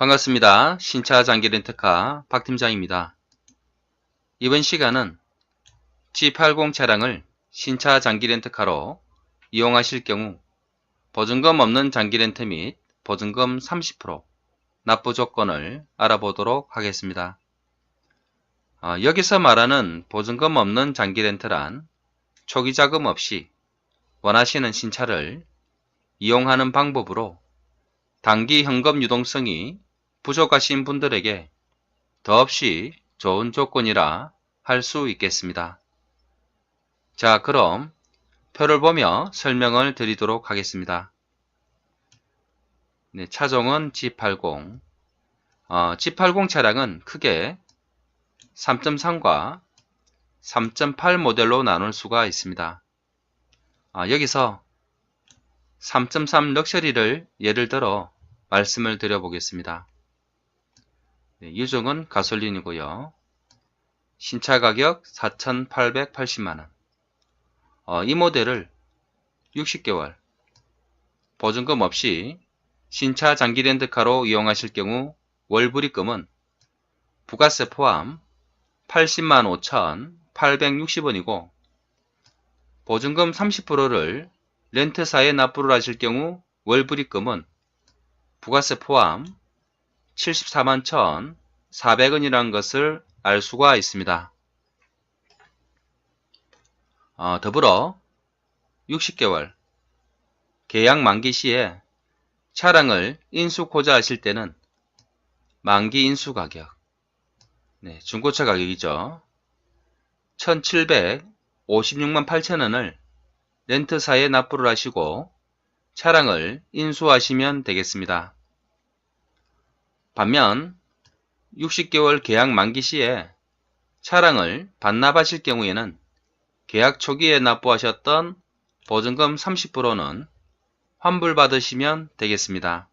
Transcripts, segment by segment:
반갑습니다. 신차 장기 렌터카 박 팀장입니다. 이번 시간은 G80 차량을 신차 장기 렌터카로 이용하실 경우 보증금 없는 장기 렌터 및 보증금 30% 납부 조건을 알아보도록 하겠습니다. 어, 여기서 말하는 보증금 없는 장기 렌터란 초기 자금 없이 원하시는 신차를 이용하는 방법으로 단기 현금 유동성이 부족하신 분들에게 더없이 좋은 조건이라 할 수 있겠습니다. 자, 그럼 표를 보며 설명을 드리도록 하겠습니다. 네, 차종은 G80. 어, G80 차량은 크게 3.3과 3.8 모델로 나눌 수가 있습니다. 아, 여기서 3.3 럭셔리를 예를 들어 말씀을 드려보겠습니다. 네, 유종은 가솔린이고요. 신차 가격 4,880만원. 어, 이 모델을 60개월 보증금 없이 신차 장기 렌트카로 이용하실 경우 월불입금은 부가세 포함 80만 5,860원이고 보증금 30%를 렌트사에 납부를 하실 경우 월불입금은 부가세 포함 74만 1,400원이라는 것을 알 수가 있습니다. 어, 더불어 60개월 계약 만기 시에 차량을 인수코자 하실 때는 만기 인수 가격 네, 중고차 가격이죠. 1756만 8천원을 렌트사에 납부를 하시고 차량을 인수하시면 되겠습니다. 반면 60개월 계약 만기 시에 차량을 반납하실 경우에는 계약 초기에 납부하셨던 보증금 30%는 환불받으시면 되겠습니다.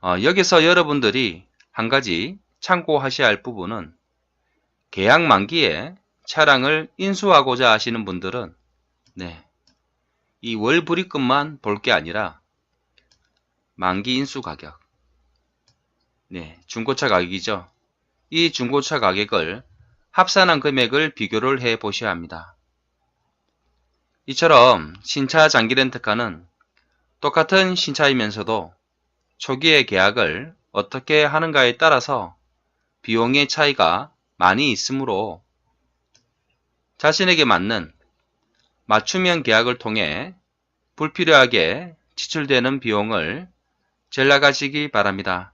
어, 여기서 여러분들이 한 가지 참고하셔야 할 부분은 계약 만기에 차량을 인수하고자 하시는 분들은 네, 이 월불입금만 볼 게 아니라 만기 인수 가격 네, 중고차 가격이죠. 이 중고차 가격을 합산한 금액을 비교를 해 보셔야 합니다. 이처럼 신차 장기 렌트카는 똑같은 신차이면서도 초기의 계약을 어떻게 하는가에 따라서 비용의 차이가 많이 있으므로 자신에게 맞는 맞춤형 계약을 통해 불필요하게 지출되는 비용을 전락하시기 바랍니다.